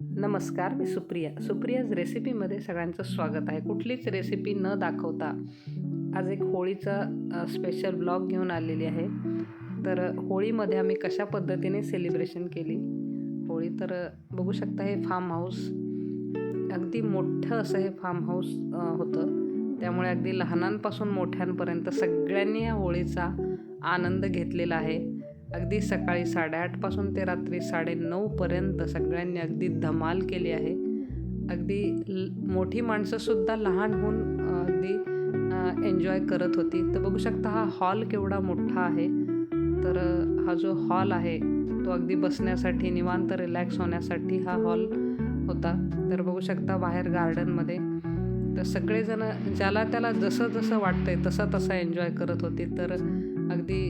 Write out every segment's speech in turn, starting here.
नमस्कार मी सुप्रिया. सुप्रियाज रेसिपीमध्ये सगळ्यांचं स्वागत आहे. कुठलीच रेसिपी न दाखवता आज एक होळीचा स्पेशल ब्लॉग घेऊन आलेली आहे. तर होळीमध्ये आम्ही कशा पद्धतीने सेलिब्रेशन केली? होळी तर बघू शकता हे फार्म हाऊस अगदी मोठं असं हे फार्म हाऊस होतं. त्यामुळे अगदी लहानांपासून मोठ्यांपर्यंत सगळ्यांनी या होळीचा आनंद घेतलेला आहे. अगदी सकाळी साडेआठपासून ते रात्री साडेनऊपर्यंत सगळ्यांनी अगदी धमाल केली आहे. अगदी ल मोठी माणसंसुद्धा लहान होऊन अगदी एन्जॉय करत होती. तर बघू शकता हा हॉल केवढा मोठा आहे. तर हा जो हॉल आहे तो अगदी बसण्यासाठी निवांत रिलॅक्स होण्यासाठी हा हॉल होता. तर बघू शकता बाहेर गार्डनमध्ये तर सगळेजण ज्याला त्याला जसं जसं वाटतंय तसा तसा एन्जॉय करत होती. तर अगदी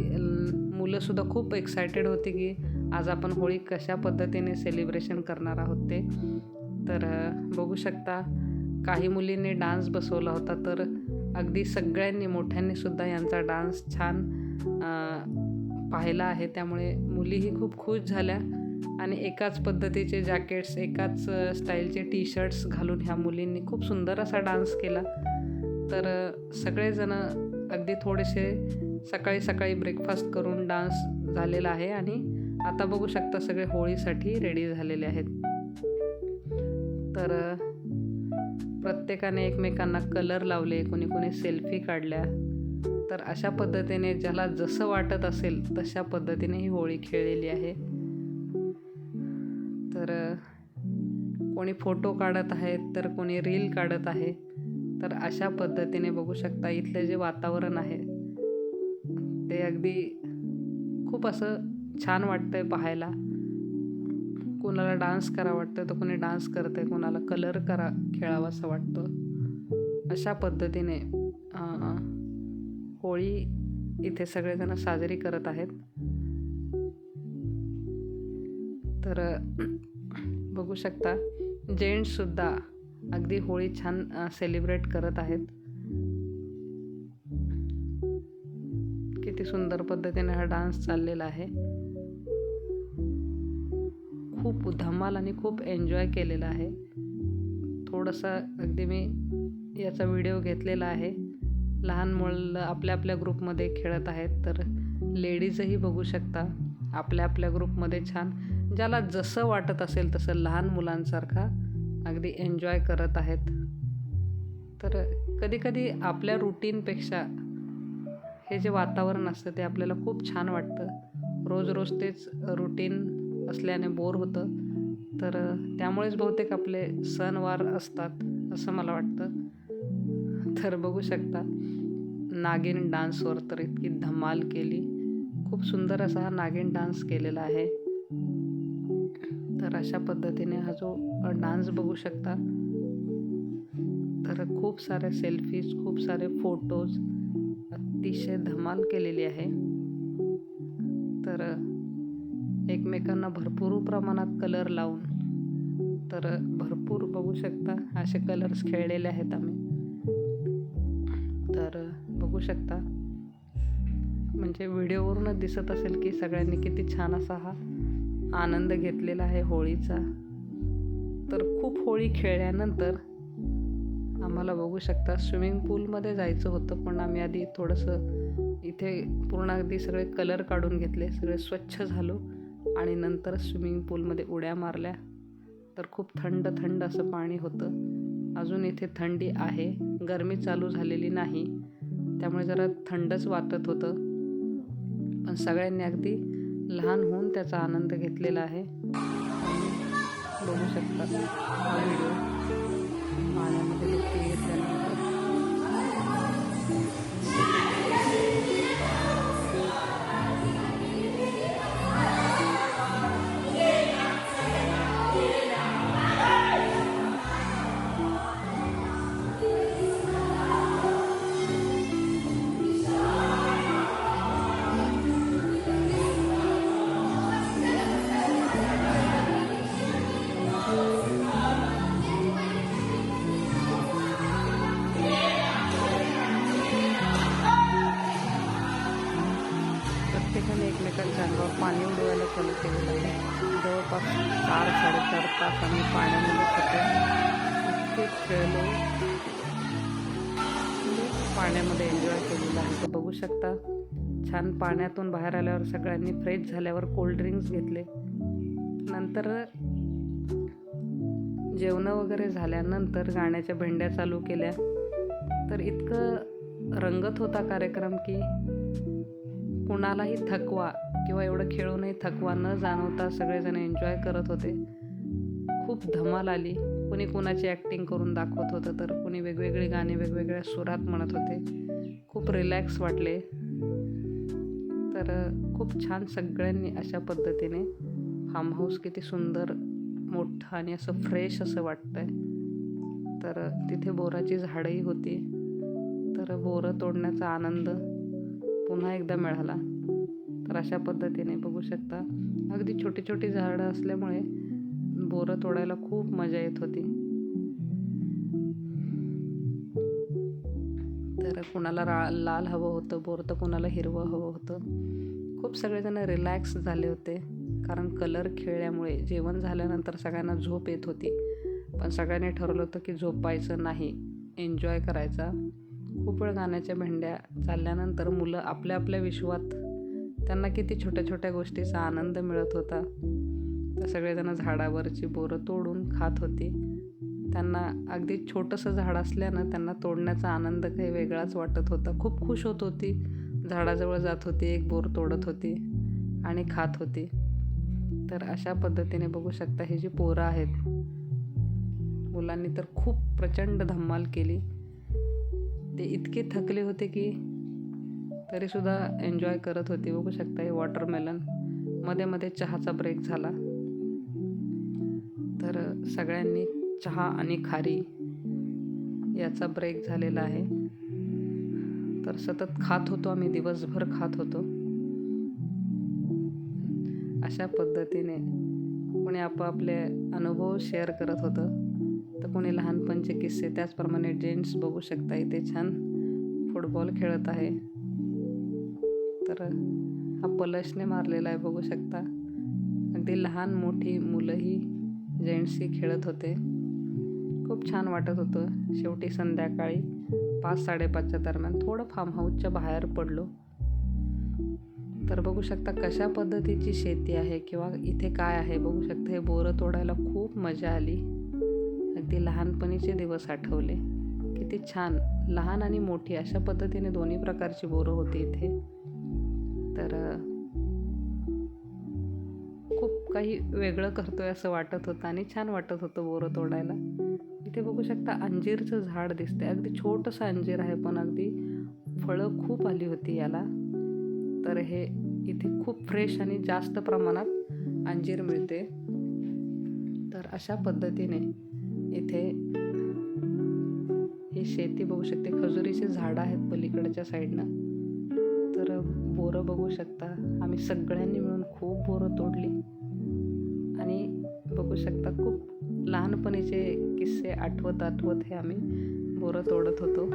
मुलंसुद्धा खूप एक्सायटेड होती की आज आपण होळी कशा पद्धतीने सेलिब्रेशन करणार आहोत ते. तर बघू शकता काही मुलींनी डान्स बसवला होता तर अगदी सगळ्यांनी मोठ्यांनीसुद्धा यांचा डान्स छान पाहिला आहे. त्यामुळे मुलीही खूप खुश झाल्या आणि एकाच पद्धतीचे जॅकेट्स एकाच स्टाईलचे टी शर्ट्स घालून ह्या मुलींनी खूप सुंदर असा डान्स केला. तर सगळेजणं सगळेजण अगदी थोडेसे सकाळी सकाळी ब्रेकफास्ट करून डान्स झालेला आहे आणि आता बघू शकता सगळे होळीसाठी रेडी झालेले आहेत. तर प्रत्येकाने एकमेकांना कलर लावले कोणी कोणी सेल्फी काढल्या. तर अशा पद्धतीने ज्याला जसं वाटत असेल तशा पद्धतीने ही होळी खेळलेली आहे. तर कोणी फोटो काढत आहेत तर कोणी रील काढत आहे. तर अशा पद्धतीने बघू शकता इथलं जे वातावरण आहे ते अगदी खूप असं छान वाटतंय पाहायला. कोणाला डान्स करा वाटतं तर कोणी डान्स करतंय कोणाला कलर करा खेळावा असं वाटतं. अशा पद्धतीने होळी इथे सगळेजण साजरी करत आहेत. तर बघू शकता जेंट्ससुद्धा अगदी होळी छान सेलिब्रेट करत आहेत. सुंदर पद्धतीने हा डान्स चाललेला आहे. खूप धमाल आणि खूप एन्जॉय केलेला आहे. थोडंसं अगदी मी याचा व्हिडिओ घेतलेला आहे. लहान मुलं आपल्या आपल्या ग्रुपमध्ये खेळत आहेत तर लेडीजही बघू शकता. आपल्या आपल्या ग्रुपमध्ये छान. ज्याला जसं वाटत असेल तसं लहान मुलांसारखा अगदी एन्जॉय करत आहेत. तर कधीकधी आपल्या रुटीनपेक्षा हे जे वातावरण असतं ते आपल्याला खूप छान वाटतं. रोज रोज तेच रुटीन असल्याने बोर होतं. तर त्यामुळेच बहुतेक आपले सणवार असतात असं मला वाटतं. तर बघू शकता नागिन डान्सवर तर इतकी धमाल केली. खूप सुंदर असा हा नागिन डान्स केलेला आहे. तर अशा पद्धतीने हा जो डान्स बघू शकता. तर खूप सारे सेल्फीज खूप सारे फोटोज अतिशय धमाल केलेली आहे. तर एकमेकांना भरपूर प्रमाणात कलर लावून तर भरपूर बघू शकता असे कलर्स खेळलेले आहेत आम्ही. तर बघू शकता. म्हणजे व्हिडिओवरूनच दिसत असेल की सगळ्यांनी किती छान असा हा आनंद घेतलेला आहे होळीचा. तर खूप होळी खेळल्यानंतर आम्हाला बघू शकता. स्विमिंग पूलमध्ये जायचं होतं पण आम्ही आधी थोडंसं इथे पूर्ण अगदी सगळे कलर काढून घेतले सगळे स्वच्छ झालो आणि नंतर स्विमिंग पूलमध्ये उड्या मारल्या. तर खूप थंड थंड असं पाणी होतं. अजून इथे थंडी आहे. गरमी चालू झालेली नाही. त्यामुळे जरा थंडच वाटत होतं. पण सगळ्यांनी अगदी लहान होऊन त्याचा आनंद घेतलेला आहे. बघू शकता हा व्हिडिओ. মায়ের মধ্যে দেখতে গেছিলাম प्रत्येकाने एकमेकांच्या अंगावर पाणी उडवायला चालू केलेलं आहे जवळपास चार साडेचार तास आम्ही पाण्यामध्ये होतो इतके खेळलो म्हणजे पाण्यामध्ये एन्जॉय केलेला आहे. तर बघू शकता छान पाण्यातून बाहेर आल्यावर सगळ्यांनी फ्रेश झाल्यावर कोल्ड ड्रिंक्स घेतले. नंतर जेवणं वगैरे झाल्यानंतर गाण्याच्या भेंड्या चालू केल्या. तर इतकं रंगत होता कार्यक्रम की कुणालाही थकवा किंवा एवढं खेळूनही थकवा न जाणवता सगळेजण एन्जॉय करत होते. खूप धमाल आली. कुणी कुणाची ॲक्टिंग करून दाखवत होतं तर कुणी वेगवेगळी गाणी वेगवेगळ्या सुरात म्हणत होते. खूप रिलॅक्स वाटले. तर खूप छान सगळ्यांनी अशा पद्धतीने फार्म हाऊस किती सुंदर मोठं आणि असं फ्रेश असं वाटतं आहे तर तिथे बोराची झाडंही होती. तर बोरं तोडण्याचा आनंद पुन्हा एकदा मिळाला. तर अशा पद्धतीने बघू शकता अगदी छोटी छोटी झाडं असल्यामुळे बोरं तोडायला खूप मजा येत होती. तर कुणाला रा लाल हवं होतं बोर तर कुणाला हिरवं हवं होतं. खूप सगळेजण रिलॅक्स झाले होते कारण कलर खेळल्यामुळे जेवण झाल्यानंतर सगळ्यांना झोप येत होती. पण सगळ्यांनी ठरवलं होतं की झोपायचं नाही एन्जॉय करायचा. खूप वेळ गाण्याच्या भेंड्या चालल्यानंतर मुलं आपल्या आपल्या विश्वात त्यांना किती छोट्या छोट्या गोष्टीचा आनंद मिळत होता. तर सगळेजण झाडावरची बोरं तोडून खात होती. त्यांना अगदी छोटंसं झाड असल्यानं त्यांना तोडण्याचा आनंद काही वेगळाच वाटत होता. खूप खुश होत होती. झाडाजवळ जात होती एक बोर तोडत होती आणि खात होती. तर अशा पद्धतीने बघू शकता हे जी पोरं आहेत. मुलांनी तर खूप प्रचंड धम्माल केली. ते इतके थकले होते की तरीसुद्धा एन्जॉय करत होते. बघू शकता हे वॉटरमेलनमध्ये मध्ये चहाचा ब्रेक झाला. तर सगळ्यांनी चहा आणि खारी याचा ब्रेक झालेला आहे. तर सतत खात होतो आम्ही दिवसभर खात होतो. अशा पद्धतीने कोणी आपापले अनुभव शेअर करत होतं. तर कोणी लहानपणचे किस्से. त्याचप्रमाणे जेंट्स बघू शकता इथे छान फुटबॉल खेळत आहे. तर हा पलशने मारलेला आहे बघू शकता. अगदी लहान मोठी मुलंही जेंट्सही खेळत होते. खूप छान वाटत होतं. शेवटी संध्याकाळी पाच साडेपाचच्या दरम्यान थोडं फार्म हाऊसच्या बाहेर पडलो. तर बघू शकता कशा पद्धतीची शेती आहे किंवा इथे काय आहे बघू शकता. हे बोरं तोडायला खूप मजा आली. ते लहानपणीचे दिवस आठवले. किती छान. लहान आणि मोठी अशा पद्धतीने दोन्ही प्रकारची बोरं होती इथे. तर खूप काही वेगळं करतोय असं वाटत होतं आणि छान वाटत होतं बोरं तोडायला. इथे बघू शकता अंजीरचं झाड दिसतंय. अगदी छोटंसं अंजीर आहे पण अगदी फळं खूप आली होती याला. तर हे इथे खूप फ्रेश आणि जास्त प्रमाणात अंजीर मिळते. तर अशा पद्धतीने इथे ही शेती बघू शकते. खजुरीचे झाडं आहेत पलीकडच्या साईडनं. तर बोरं बघू शकता. आम्ही सगळ्यांनी मिळून खूप बोरं तोडली. आणि बघू शकता खूप लहानपणीचे किस्से आठवत आठवत हे आम्ही बोरं तोडत होतो.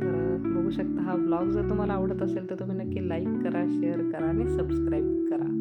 तर बघू शकता हा ब्लॉग जर तुम्हाला आवडत असेल तर तुम्ही नक्की लाईक करा शेअर करा आणि सबस्क्राईब करा.